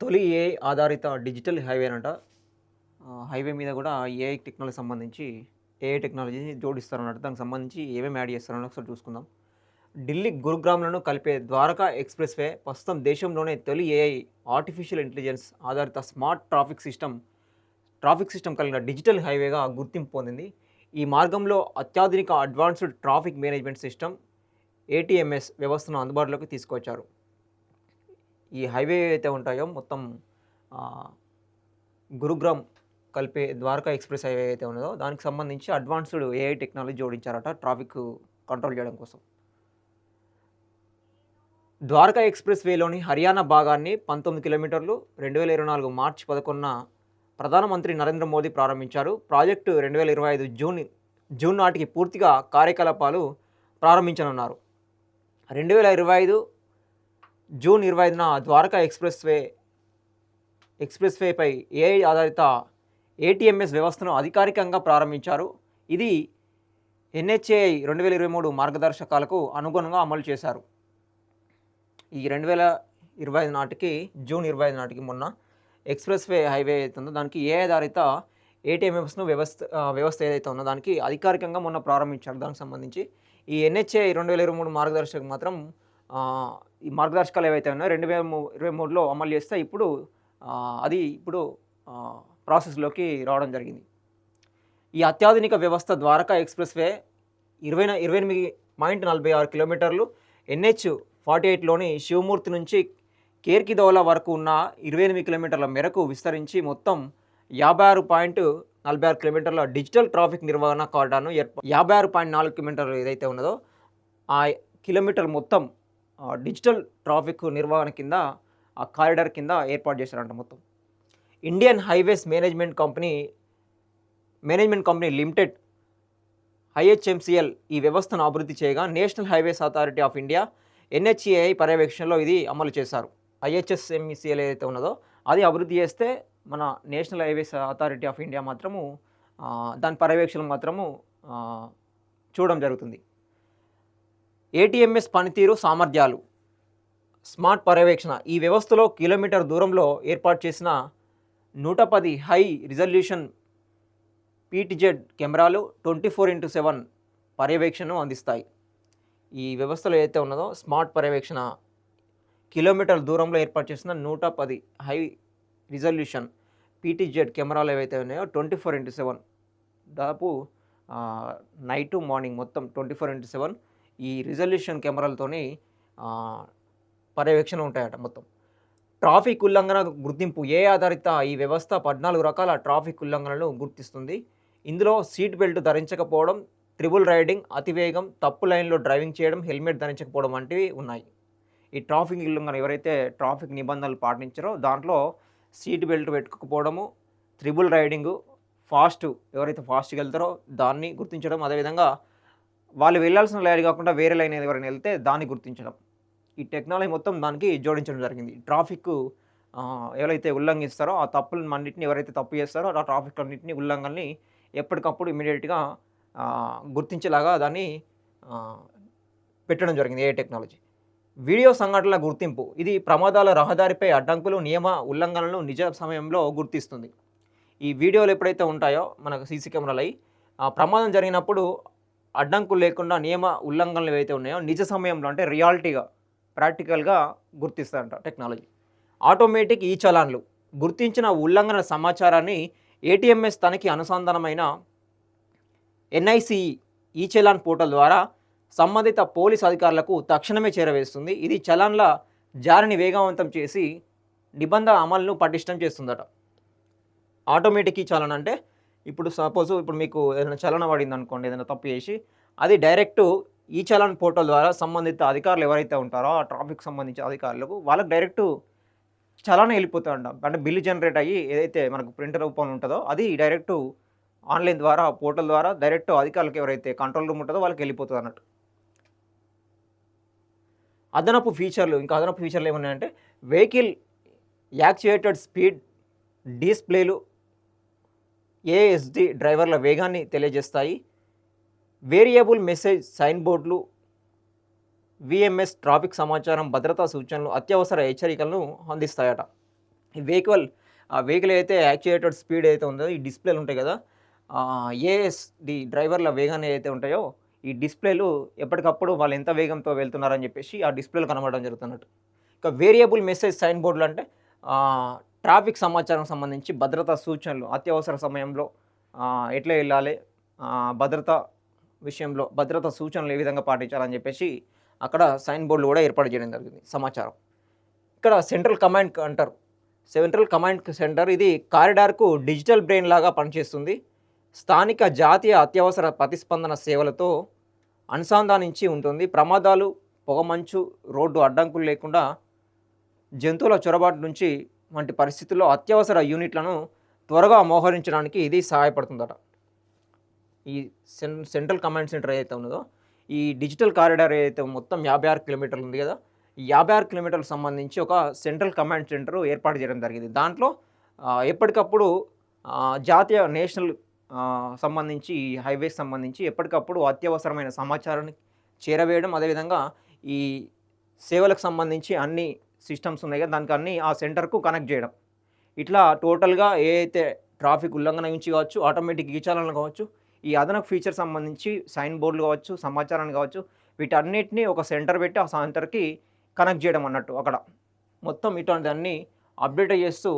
తొలి ఏఐ ఆధారిత డిజిటల్ హైవేనంట ఆ, హైవే మీద కూడా ఏఐ టెక్నాలజీ సంబంధించి ఏఐ టెక్నాలజీని జోడిస్తారన్నట్టు దానికి సంబంధించి ఏమేమి యాడ్ చేస్తారని ఒకసారి చూసుకుందాం. ఢిల్లీ గురుగ్రామ్లను కలిపే ద్వారకా ఎక్స్ప్రెస్ వే ప్రస్తుతం దేశంలోనే తొలి ఏఐ ఆర్టిఫిషియల్ ఇంటెలిజెన్స్ ఆధారిత smart traffic system traffic system కలిగిన డిజిటల్ హైవేగా గుర్తింపు పొందింది. ఈ మార్గంలో అత్యాధునిక advanced traffic management system ATMS వ్యవస్థను అందుబాటులోకి తీసుకొచ్చారు. ఈ హైవే అయితే ఉంటాయో మొత్తం గురుగ్రామ్ కలిపే ద్వారకా ఎక్స్ప్రెస్ హైవే అయితే ఉన్నదో దానికి సంబంధించి అడ్వాన్స్డ్ ఏఐ టెక్నాలజీ జోడించారట ట్రాఫిక్ కంట్రోల్ చేయడం కోసం. ద్వారకా ఎక్స్ప్రెస్ వేలోని హర్యానా భాగాన్ని పంతొమ్మిది కిలోమీటర్లు రెండు వేల ఇరవై నాలుగు మార్చి పదకొండున ప్రధానమంత్రి నరేంద్ర మోదీ ప్రారంభించారు. ప్రాజెక్టు రెండు వేల ఇరవై ఐదు జూన్ జూన్ నాటికి పూర్తిగా కార్యకలాపాలు ప్రారంభించనున్నారు. రెండు వేల ఇరవై ఐదు జూన్ ఇరవై ఐదున ద్వారకా ఎక్స్ప్రెస్ వే ఎక్స్ప్రెస్ వేపై ఏఐ ఆధారిత ఏటీఎంఎస్ వ్యవస్థను అధికారికంగా ప్రారంభించారు. ఇది ఎన్హెచ్ఏఐ రెండు వేల ఇరవై మూడు మార్గదర్శకాలకు అనుగుణంగా అమలు చేశారు. ఈ రెండు వేల ఇరవై ఐదు నాటికి జూన్ ఇరవై ఐదు నాటికి మొన్న ఎక్స్ప్రెస్ వే హైవే అవుతుందో దానికి ఏ ఆధారిత ఏటీఎంఎస్ను వ్యవస్థ వ్యవస్థ ఏదైతే ఉందో దానికి అధికారికంగా మొన్న ప్రారంభించారు. దానికి సంబంధించి ఈ ఎన్హెచ్ఏ రెండు వేల ఇరవై మూడు మార్గదర్శకం మాత్రం ఈ మార్గదర్శకాలు ఏవైతే ఉన్నాయో రెండు వేల ఇరవై మూడులో అమలు చేస్తే ఇప్పుడు అది ఇప్పుడు ప్రాసెస్లోకి రావడం జరిగింది. ఈ అత్యాధునిక వ్యవస్థ ద్వారకా ఎక్స్ప్రెస్ వే ఇరవై ఇరవై ఎనిమిది పాయింట్ నలభై ఆరు కిలోమీటర్లు ఎన్హెచ్ ఫార్టీ ఎయిట్లోని శివమూర్తి నుంచి కేర్కిదోలా వరకు ఉన్న ఇరవై ఎనిమిది కిలోమీటర్ల మేరకు విస్తరించి మొత్తం యాభై ఆరు పాయింట్ నలభై ఆరు కిలోమీటర్ల డిజిటల్ ట్రాఫిక్ నిర్వహణ కార్డాను ఏర్ప యాభై ఆరు పాయింట్ నాలుగు కిలోమీటర్లు ఏదైతే ఉన్నదో ఆ కిలోమీటర్ మొత్తం డిజిటల్ ట్రాఫిక్ నిర్వహణ కింద ఆ కారిడార్ కింద ఏర్పాటు చేశారంట మొత్తం. Indian highways management company management company limited IHMCL ఈ వ్యవస్థను అభివృద్ధి చేయగా national highways authority of India NHAI పర్యవేక్షణలో ఇది అమలు చేశారు. ఐహెచ్ఎస్ఎంఈసిఎల్ ఏదైతే ఉన్నదో అది అభివృద్ధి చేస్తే మన national highways authority of India మాత్రము దాని పర్యవేక్షణ మాత్రము చూడడం జరుగుతుంది. ఏటీఎంఎస్ పనితీరు సామర్థ్యాలు. స్మార్ట్ పర్యవేక్షణ. ఈ వ్యవస్థలో కిలోమీటర్ దూరంలో ఏర్పాటు చేసిన నూట పది హై రిజల్యూషన్ పీటీజెడ్ కెమెరాలు ట్వంటీ ఫోర్ ఇంటూ సెవెన్ పర్యవేక్షణను అందిస్తాయి. ఈ వ్యవస్థలో ఏదైతే ఉన్నదో స్మార్ట్ పర్యవేక్షణ కిలోమీటర్ దూరంలో ఏర్పాటు చేసిన నూట పది హై రిజల్యూషన్ పీటీజెడ్ కెమెరాలు ఏవైతే ఉన్నాయో ట్వంటీ ఫోర్ ఇంటూ సెవెన్ దాదాపు నైట్ మార్నింగ్ మొత్తం ట్వంటీ ఫోర్ ఇంటూ సెవెన్ ఈ రిజల్యూషన్ కెమెరాలతోని పర్యవేక్షణ ఉంటాయట మొత్తం. ట్రాఫిక్ ఉల్లంఘన గుర్తింపు ఏ ఆధారిత ఈ వ్యవస్థ పద్నాలుగు రకాల ట్రాఫిక్ ఉల్లంఘనలను గుర్తిస్తుంది. ఇందులో సీట్ బెల్ట్ ధరించకపోవడం ట్రిబుల్ రైడింగ్ అతివేగం తప్పు లైన్లో డ్రైవింగ్ చేయడం హెల్మెట్ ధరించకపోవడం వంటివి ఉన్నాయి. ఈ ట్రాఫిక్ ఉల్లంఘన ఎవరైతే ట్రాఫిక్ నిబంధనలు పాటించారో దాంట్లో సీట్ బెల్ట్ పెట్టుకోకపోవడము త్రిబుల్ రైడింగు ఫాస్ట్ ఎవరైతే ఫాస్ట్గా వెళ్తారో దాన్ని గుర్తించడం అదేవిధంగా వాళ్ళు వెళ్ళాల్సిన లైన్ కాకుండా వేరే లైన్ ఎవరైనా వెళ్తే దాన్ని గుర్తించడం. ఈ టెక్నాలజీ మొత్తం దానికి జోడించడం జరిగింది. ట్రాఫిక్ ఎవరైతే ఉల్లంఘిస్తారో ఆ తప్పులను అన్నింటిని ఎవరైతే తప్పు చేస్తారో ఆ ట్రాఫిక్ అన్నింటిని ఉల్లంఘనని ఎప్పటికప్పుడు ఇమీడియట్గా గుర్తించేలాగా దాన్ని పెట్టడం జరిగింది ఏ టెక్నాలజీ వీడియో సంఘటనల గుర్తింపు. ఇది ప్రమాదాల రహదారిపై అడ్డంకులు నియమ ఉల్లంఘనలను నిజ సమయంలో గుర్తిస్తుంది. ఈ వీడియోలు ఎప్పుడైతే ఉంటాయో మనకు సీసీ కెమెరాలు అయి ఆ ప్రమాదం జరిగినప్పుడు అడ్డంకులు లేకుండా నియమ ఉల్లంఘనలు ఏవైతే ఉన్నాయో నిజ సమయంలో అంటే రియాలిటీగా ప్రాక్టికల్గా గుర్తిస్తారంట టెక్నాలజీ. ఆటోమేటిక్ ఈ చలాన్లు. గుర్తించిన ఉల్లంఘన సమాచారాన్ని ఏటీఎంఎస్ తనకి అనుసంధానమైన ఎన్ఐసి ఈ చలాన్ పోర్టల్ ద్వారా సంబంధిత పోలీస్ అధికారులకు తక్షణమే చేరవేస్తుంది. ఇది చలాన్ల జారిని వేగవంతం చేసి నిబంధన అమలును పటిష్టం చేస్తుందట. ఆటోమేటిక్ ఈ చలాన్ అంటే ఇప్పుడు సపోజ్ ఇప్పుడు మీకు ఏదైనా చలన పడింది అనుకోండి ఏదైనా తప్పు చేసి అది డైరెక్ట్ ఈ చలన్ పోర్టల్ ద్వారా సంబంధిత అధికారులు ఎవరైతే ఉంటారో ఆ ట్రాఫిక్ సంబంధించిన అధికారులకు వాళ్ళకి డైరెక్ట్ చలాన ఉంటాం అంటే బిల్లు జనరేట్ అయ్యి ఏదైతే మనకు ప్రింటర్ రూపంలో ఉంటుందో అది డైరెక్ట్ ఆన్లైన్ ద్వారా పోర్టల్ ద్వారా డైరెక్ట్ అధికారులకు ఎవరైతే కంట్రోల్ రూమ్ ఉంటుందో వాళ్ళకి వెళ్ళిపోతుంది అన్నట్టు. అదనపు ఫీచర్లు ఇంకా అదనపు ఫీచర్లు ఏమున్నాయంటే వెహికల్ యాక్చుయేటెడ్ స్పీడ్ డిస్ప్లేలు ఏఎస్డి డ్రైవర్ల వేగాన్ని తెలియజేస్తాయి. వేరియబుల్ మెసేజ్ సైన్ బోర్డులు విఎంఎస్ ట్రాఫిక్ సమాచారం భద్రతా సూచనలు అత్యవసర హెచ్చరికలను అందిస్తాయట. ఈ వెహికల్ ఆ వెహికల్ అయితే యాక్చుయేటెడ్ స్పీడ్ అయితే ఉందో ఈ డిస్ప్లేలు ఉంటాయి కదా ఏఎస్డి డ్రైవర్ల వేగాన్ని అయితే ఉంటాయో ఈ డిస్ప్లేలు ఎప్పటికప్పుడు వాళ్ళు ఎంత వేగంతో వెళ్తున్నారని చెప్పేసి ఆ డిస్ప్లేలు కనబడడం జరుగుతున్నట్టు. ఇక వేరియబుల్ మెసేజ్ సైన్ బోర్డులు అంటే ట్రాఫిక్ సమాచారం సంబంధించి భద్రతా సూచనలు అత్యవసర సమయంలో ఎట్లా వెళ్ళాలి భద్రత విషయంలో భద్రతా సూచనలు ఏ విధంగా పాటించాలని చెప్పేసి అక్కడ సైన్ బోర్డులు కూడా ఏర్పాటు చేయడం జరిగింది సమాచారం. ఇక్కడ సెంట్రల్ కమాండ్ అంటారు. సెంట్రల్ కమాండ్ సెంటర్ ఇది కారిడార్కు డిజిటల్ బ్రెయిన్ లాగా పనిచేస్తుంది. స్థానిక జాతీయ అత్యవసర ప్రతిస్పందన సేవలతో అనుసంధానించి ఉంటుంది. ప్రమాదాలు పొగమంచు రోడ్డు అడ్డంకులు లేకుండా జంతువుల చొరబాటు నుంచి వంటి పరిస్థితుల్లో అత్యవసర యూనిట్లను త్వరగా మోహరించడానికి ఇది సహాయపడుతుందట. ఈ సెన్ సెంట్రల్ కమాండ్ సెంటర్ ఏదైతే ఉన్నదో ఈ డిజిటల్ కారిడార్ ఏదైతే మొత్తం యాభై ఆరు కిలోమీటర్లు ఉంది కదా యాభై ఆరు కిలోమీటర్లకు సంబంధించి ఒక సెంట్రల్ కమాండ్ సెంటర్ ఏర్పాటు చేయడం జరిగింది. దాంట్లో ఎప్పటికప్పుడు జాతీయ నేషనల్ సంబంధించి ఈ హైవేస్ సంబంధించి ఎప్పటికప్పుడు అత్యవసరమైన సమాచారాన్ని చేరవేయడం అదేవిధంగా ఈ సేవలకు సంబంధించి అన్ని సిస్టమ్స్ ఉన్నాయి కదా దానికి అన్ని ఆ సెంటర్కు కనెక్ట్ చేయడం. ఇట్లా టోటల్గా ఏ అయితే ట్రాఫిక్ ఉల్లంఘన నుంచి కావచ్చు ఆటోమేటిక్ గీచాలను కావచ్చు ఈ అదనపు ఫీచర్ సంబంధించి సైన్ బోర్డులు కావచ్చు సమాచారాన్ని కావచ్చు వీటన్నిటిని ఒక సెంటర్ పెట్టి ఆ సెంటర్కి కనెక్ట్ చేయడం అన్నట్టు అక్కడ. మొత్తం ఇటువంటి అన్ని అప్డేట్ చేస్తూ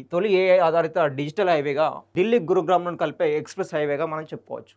ఈ తొలి ఏఐ ఆధారిత డిజిటల్ హైవేగా ఢిల్లీ గురుగ్రామ్లను కలిపే ఎక్స్ప్రెస్ హైవేగా మనం చెప్పుకోవచ్చు.